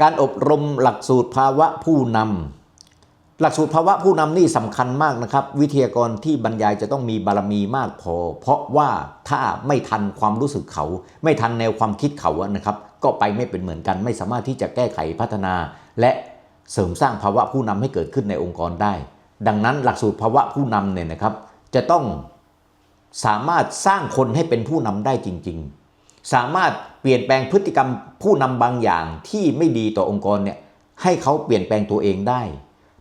การอบรมหลักสูตรภาวะผู้นำหลักสูตรภาวะผู้นำนี่สำคัญมากนะครับ วิทยากรที่บรรยายจะต้องมีบารมีมากพอ เพราะว่าถ้าไม่ทันความรู้สึกเขา ไม่ทันแนวความคิดเขานะครับ ก็ไปไม่เป็นเหมือนกัน ไม่สามารถที่จะแก้ไขพัฒนา และเสริมสร้างภาวะผู้นำให้เกิดขึ้นในองค์กรได้ ดังนั้นหลักสูตรภาวะผู้นำเนี่ยนะครับ จะต้องสามารถสร้างคนให้เป็นผู้นำได้จริง ๆ สามารถเปลี่ยนแปลงพฤติกรรมผู้นำบางอย่างที่ไม่ดีต่อองค์กรเนี่ยให้เขาเปลี่ยนแปลงตัวเองได้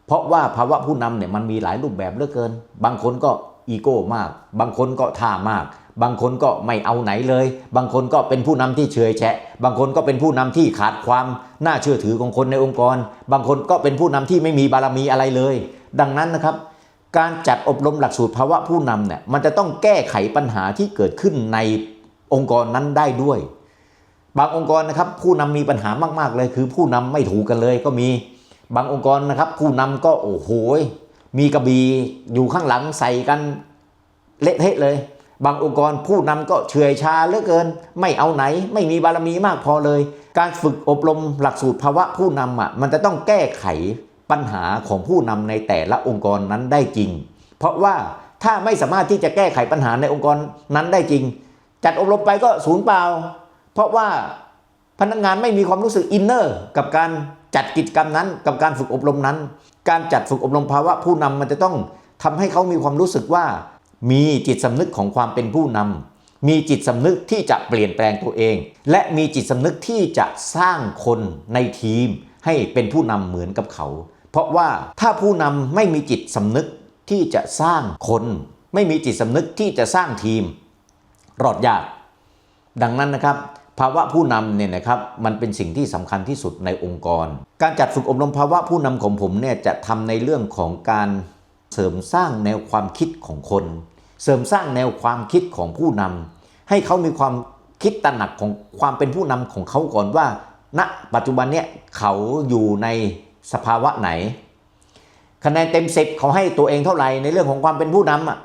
เพราะว่าภาวะผู้นำเนี่ยมันมีหลายรูปแบบเหลือเกิน บางคนก็อีโก้มาก บางคนก็ท่ามาก บางคนก็ไม่เอาไหนเลย บางคนก็เป็นผู้นำที่เฉยแฉะ บางคนก็เป็นผู้นำที่ขาดความน่าเชื่อถือของคนในองค์กร บางคนก็เป็นผู้นำที่ไม่มีบารมีอะไรเลย ดังนั้นนะครับการจัดอบรมหลักสูตรภาวะผู้นำเนี่ยมันจะต้องแก้ไขปัญหาที่เกิดขึ้นใน องค์กรนั้นได้ด้วย บางองค์กรนะครับผู้นำมีปัญหามาก ๆ เลยคือผู้นำไม่ถูกกันเลยก็มีบางองค์กรนะครับ ผู้นำก็โอ้โหมีกระบี่อยู่ข้างหลังใส่กันเละเทะเลย บางองค์กรผู้นำก็เฉื่อยชาเหลือเกิน ไม่เอาไหน ไม่มีบารมีมากพอเลย การฝึกอบรมหลักสูตรภาวะผู้นำอะมันจะต้องแก้ไขปัญหาของผู้นำในแต่ละองค์กรนั้นได้จริง เพราะว่าถ้าไม่สามารถที่จะแก้ไขปัญหาในองค์กรนั้นได้จริง จัดอบรมไปก็ศูนย์เปล่า เพราะว่าพนักงานไม่มีความรู้สึกอินเนอร์กับการจัดกิจกรรมนั้น กับการฝึกอบรมนั้น การจัดฝึกอบรมภาวะผู้นำมันจะต้องทำให้เขามีความรู้สึกว่า มีจิตสำนึกของความเป็นผู้นำมีจิตสำนึกที่จะเปลี่ยนแปลงตัวเอง และมีจิตสำนึกที่จะสร้างคนในทีม ให้เป็นผู้นำเหมือนกับเขา เพราะว่าถ้าผู้นำไม่มีจิตสำนึกที่จะสร้างคน ไม่มีจิตสำนึกที่จะสร้างทีม รอดยาก ดังนั้นนะครับ ภาวะผู้นำเนี่ยนะครับมันเป็นสิ่งที่สำคัญที่สุดในองค์กร การจัดฝึกอบรมภาวะผู้นำของผมเนี่ยจะทำในเรื่องของการเสริมสร้างแนวความคิดของคน เสริมสร้างแนวความคิดของผู้นำให้เขามีความคิดตระหนักของความเป็นผู้นำของเขาก่อนว่า ณ ปัจจุบันเนี่ยเขาอยู่ในสภาวะไหน คะแนนเต็มสิบเขาให้ตัวเองเท่าไหร่ในเรื่องของความเป็นผู้นำอะ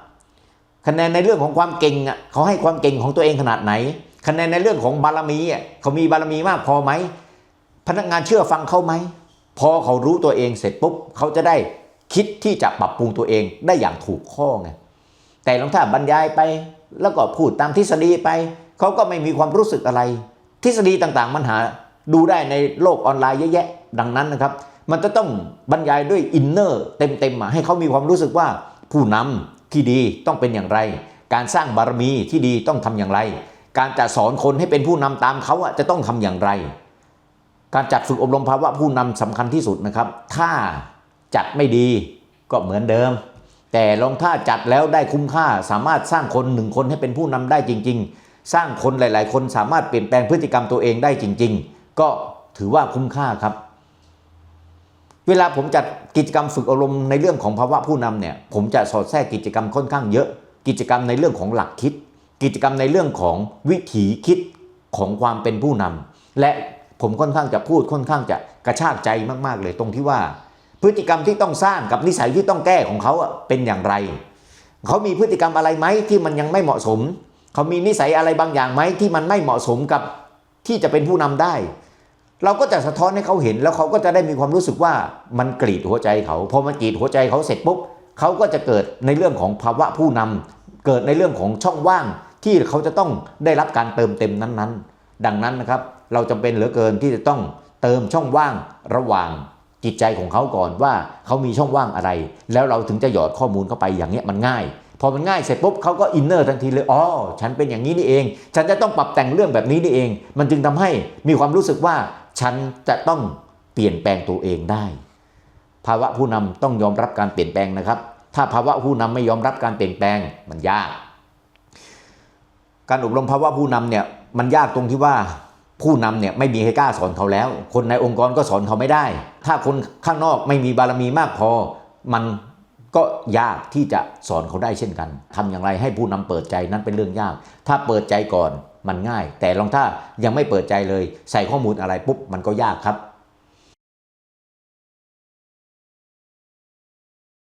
คะแนนในเรื่องของความเก่งอะเขาให้ความเก่งของตัวเองขนาดไหน คะแนนในเรื่องของบารมีอะเขามีบารมีมากพอไหม พนักงานเชื่อฟังเขาไหม พอเขารู้ตัวเองเสร็จปุ๊บเขาจะได้คิดที่จะปรับปรุงตัวเองได้อย่างถูกข้อไงแต่ลองถ้าบรรยายไปแล้วก็พูดตามทฤษฎีไป เขาก็ไม่มีความรู้สึกอะไร ทฤษฎีต่างๆมันหาดูได้ในโลกออนไลน์เยอะแยะ ดังนั้นนะครับ มันจะต้องบรรยายด้วยอินเนอร์เต็มๆมาให้เขามีความรู้สึกว่าผู้นำ ที่ดีต้องเป็นอย่างไร การสร้างบารมีที่ดีต้องทำอย่างไร การจะสอนคนให้เป็นผู้นำตามเขาจะต้องทำอย่างไร การจัดฝึกอบรมภาวะผู้นำสำคัญที่สุดนะครับ ถ้าจัดไม่ดีก็เหมือนเดิม แต่ลองถ้าจัดแล้วได้คุ้มค่าสามารถสร้างคนหนึ่งคนให้เป็นผู้นำได้จริง ๆ สร้างคนหลาย ๆ คนสามารถเปลี่ยนแปลงพฤติกรรมตัวเองได้จริง ๆ ก็ถือว่าคุ้มค่าครับ เวลาผมจัดกิจกรรมฝึกอารมณ์ในเรื่องของภาวะผู้นำเนี่ยผมจะสอดแทรกกิจกรรมค่อนข้างเยอะ กิจกรรมในเรื่องของหลักคิด กิจกรรมในเรื่องของวิถีคิดของความเป็นผู้นำและผมค่อนข้างจะพูดค่อนข้างจะกระชากใจมาก ๆ เลยตรงที่ว่า พฤติกรรมที่ต้องสร้างกับนิสัยที่ต้องแก้ของเขาเป็นอย่างไร เขามีพฤติกรรมอะไรไหมที่มันยังไม่เหมาะสม เขามีนิสัยอะไรบางอย่างไหมที่มันไม่เหมาะสมกับที่จะเป็นผู้นำได้ เราก็จะสะท้อนให้เขาเห็น แล้วเขาก็จะได้มีความรู้สึกว่ามันกรีดหัวใจเขาพอมันกรีดหัวใจเขาเสร็จปุ๊บเขาก็จะเกิดในเรื่องของภาวะผู้นำเกิดในเรื่องของช่องว่างที่เขาจะต้องได้รับการเติมเต็มนั้นๆ ดังนั้นนะครับ เราจำเป็นเหลือเกินที่จะต้องเติมช่องว่างระหว่างจิตใจของเขาก่อนว่าเขามีช่องว่างอะไร แล้วเราถึงจะหยอดข้อมูลเข้าไปอย่างเงี้ยมันง่าย พอมันง่ายเสร็จปุ๊บเขาก็อินเนอร์ทันทีเลยอ๋อฉันเป็นอย่างนี้นี่เอง ฉันจะต้องปรับแต่งเรื่องแบบนี้นี่เอง มันจึงทำให้มีความรู้สึกว่า ฉันจะต้องเปลี่ยนแปลงตัวเองได้ ภาวะผู้นำต้องยอมรับการเปลี่ยนแปลงนะครับ ถ้าภาวะผู้นำไม่ยอมรับการเปลี่ยนแปลงมันยาก การอบรมภาวะผู้นำเนี่ยมันยากตรงที่ว่าผู้นำเนี่ยไม่มีใครกล้าสอนเขาแล้ว คนในองค์กรก็สอนเขาไม่ได้ ถ้าคนข้างนอกไม่มีบารมีมากพอ มันก็ยากที่จะสอนเขาได้เช่นกันทำอย่างไรให้ผู้นำเปิดใจนั้นเป็นเรื่องยาก ถ้าเปิดใจก่อน มันง่าย แต่ลองถ้ายังไม่เปิดใจเลย ใส่ข้อมูลอะไรปุ๊บมันก็ยากครับ